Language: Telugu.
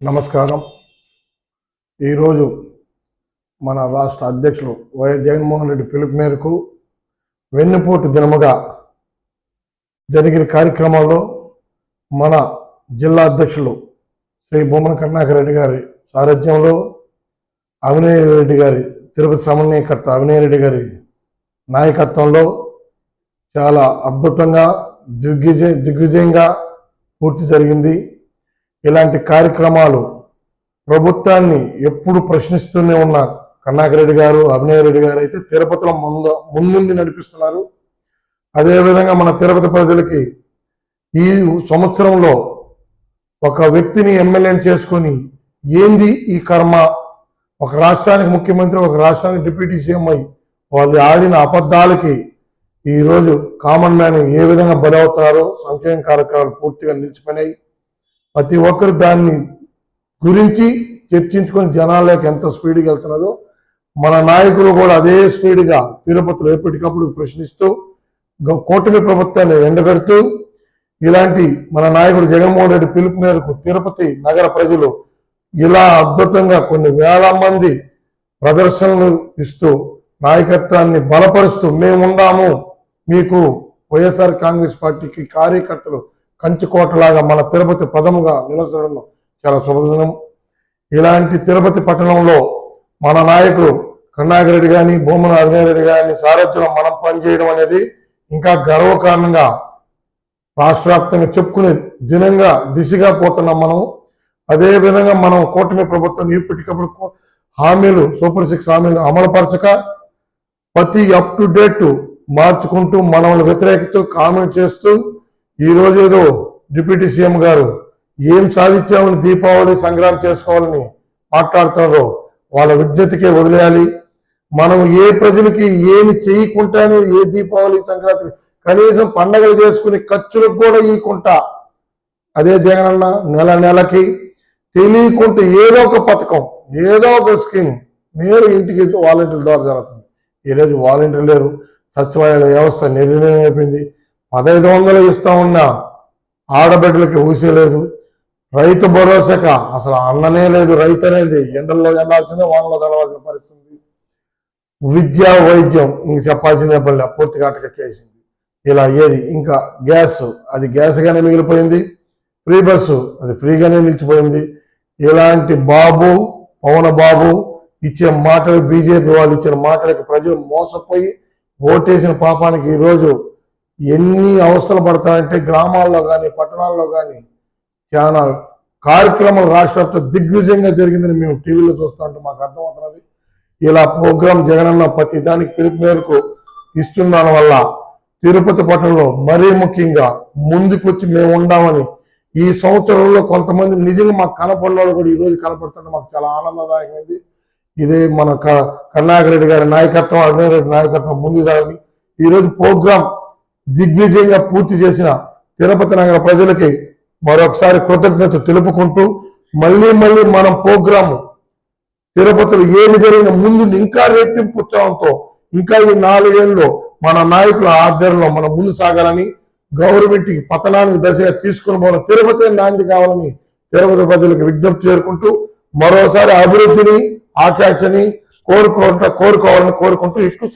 నమస్కారం. ఈరోజు మన రాష్ట్ర అధ్యక్షులు వైఎస్ జగన్మోహన్ రెడ్డి పిలుపు మేరకు వెన్నుపోటు దినముగా జరిగిన కార్యక్రమంలో మన జిల్లా అధ్యక్షులు శ్రీ బొమ్మన కరుణాకర్ రెడ్డి గారి సారథ్యంలో అవినయ్ రెడ్డి గారి తిరుపతి సమన్వయకర్త అవినయ్ రెడ్డి గారి నాయకత్వంలో చాలా అద్భుతంగా దిగ్విజయ దిగ్విజయంగా పూర్తి జరిగింది. ఇలాంటి కార్యక్రమాలు ప్రభుత్వాన్ని ఎప్పుడు ప్రశ్నిస్తూనే ఉన్న. కన్నాకరెడ్డి రెడ్డి గారు అభినయ రెడ్డి గారు అయితే తిరుపతిలో ముందు ముందుండి నడిపిస్తున్నారు. అదేవిధంగా మన తిరుపతి ప్రజలకి ఈ సంవత్సరంలో ఒక వ్యక్తిని ఎమ్మెల్యేని చేసుకొని ఏంది ఈ కర్మ? ఒక రాష్ట్రానికి ముఖ్యమంత్రి ఒక రాష్ట్రానికి డిప్యూటీ సీఎం అయి వాళ్ళు ఆడిన అబద్ధాలకి ఈరోజు కామన్ మ్యాన్ ఏ విధంగా బలవుతున్నారో సంక్షేమ కార్యక్రమాలు పూర్తిగా నిలిచిపోయినాయి. ప్రతి ఒక్కరు దాన్ని గురించి చర్చించుకొని జనాల్లోకి ఎంత స్పీడ్గా వెళ్తున్నారో మన నాయకులు కూడా అదే స్పీడ్గా తిరుపతిలో ఎప్పటికప్పుడు ప్రశ్నిస్తూ కూటమి ప్రభుత్వాన్ని ఎండగడుతూ ఇలాంటి మన నాయకుడు జగన్మోహన్ రెడ్డి పిలుపు మేరకు తిరుపతి నగర ప్రజలు ఇలా అద్భుతంగా కొన్ని వేల మంది ప్రదర్శనలు ఇస్తూ నాయకత్వాన్ని బలపరుస్తూ మేముండాము మీకు వైఎస్ఆర్ కాంగ్రెస్ పార్టీకి కార్యకర్తలు కంచుకోటలాగా మన తిరుపతి పదముగా నిలచడం చాలా శుభదినం. ఇలాంటి తిరుపతి పట్టణంలో మన నాయకుడు కరుణాకరెడ్డి కానీ భూమన అభినయ్ కానీ సారథ్యంలో మనం పనిచేయడం అనేది ఇంకా గర్వకారణంగా రాష్ట్ర వ్యాప్తంగా చెప్పుకునే దినంగా దిశగా పోతున్నాం మనం అదే విధంగా మనం కూటమి ప్రభుత్వం ఎప్పటికప్పుడు హామీలు సూపర్ సిక్స్ హామీలు అమలుపరచక ప్రతి అప్ టు డేట్ మార్చుకుంటూ మనల్ని వ్యతిరేకిస్తూ కామెంట్ చేస్తూ ఈ రోజు ఏదో డిప్యూటీ సీఎం గారు ఏం సాధించామని దీపావళి సంగ్రామం చేసుకోవాలని మాట్లాడుతున్నారో వాళ్ళ విజ్ఞతకే వదిలేయాలి. మనం ఏ ప్రజలకి ఏమి చేయకుండానే ఏ దీపావళి సంక్రాంతి కనీసం పండగలు చేసుకుని ఖర్చులకు కూడా ఇవ్వకుండా అదే జగనన్న నెల నెలకి తెలియకుంటే ఏదో ఒక పథకం ఏదో ఒక స్కీమ్ మీరు ఇంటికి వాలంటీర్ల ద్వారా జరుగుతుంది. ఈరోజు వాలంటీర్ లేరు. సచివాలయ వ్యవస్థ నిర్ణయం అయిపోయింది. పదహైదు వందలు ఇస్తా ఉన్నా. ఆడబిడ్డలకి ఊసేయలేదు రైతు భరోసాక అసలు అన్ననే లేదు రైతు అనేది. ఎండల్లో ఎండాల్సిందే వానలో తడవాల్సిన పరిస్థితి విద్యా వైద్యం ఇంక చెప్పాల్సిందే పల్లె పూర్తిగా అటకెక్కేసింది ఇలా ఏది? ఇంకా గ్యాస్ అది గ్యాస్గానే మిగిలిపోయింది. ఫ్రీ బస్సు అది ఫ్రీగానే నిలిచిపోయింది. ఇలాంటి బాబు పవన బాబు ఇచ్చే మాటలు బీజేపీ వాళ్ళు ఇచ్చిన మాటలకి ప్రజలు మోసపోయి ఓటేసిన పాపానికి ఈరోజు ఎన్ని అవస్థలు పడతాయంటే గ్రామాల్లో కానీ పట్టణాల్లో కానీ చాలా కార్యక్రమం రాష్ట్ర దిగ్విజయంగా జరిగిందని మేము టీవీలో చూస్తా ఉంటే మాకు అర్థమవుతున్నది. ఇలా ప్రోగ్రాం జగనన్న ప్రతి దానికి పిలుపు మేరకు ఇస్తున్న వల్ల తిరుపతి పట్టణంలో మరీ ముఖ్యంగా ముందుకొచ్చి మేము ఉండామని ఈ సంవత్సరంలో కొంతమంది నిజంగా మాకు కనపడిన కూడా ఈరోజు కనపడుతుంటే మాకు చాలా ఆనందదాయకమైంది. ఇదే మన క- కరుణాకర్ రెడ్డి గారి నాయకత్వం అభినయ్ రెడ్డి నాయకత్వం ముందు సాగి ఈ ప్రోగ్రాం దిగ్విజయంగా పూర్తి చేసిన తిరుపతి నగర ప్రజలకి మరొకసారి కృతజ్ఞత తెలుపుకుంటూ మళ్ళీ మళ్ళీ మనం ప్రోగ్రాము తిరుపతిలో ఏమి జరిగిన ముందు ఇంకా రెట్టింపు ఉత్సాహంతో ఇంకా ఈ నాలుగేళ్ళలో మన నాయకుల ఆధ్వర్యంలో మనం ముందు సాగాలని గవర్నమెంట్ పతనానికి దశగా తీసుకుని పోవడం తిరుపతి నాంది కావాలని తిరుపతి ప్రజలకు విజ్ఞప్తి చేరుకుంటూ మరోసారి అభివృద్ధిని ఆకాంక్షని కోరుకుంటా కోరుకోవాలని కోరుకుంటూ ఇట్లు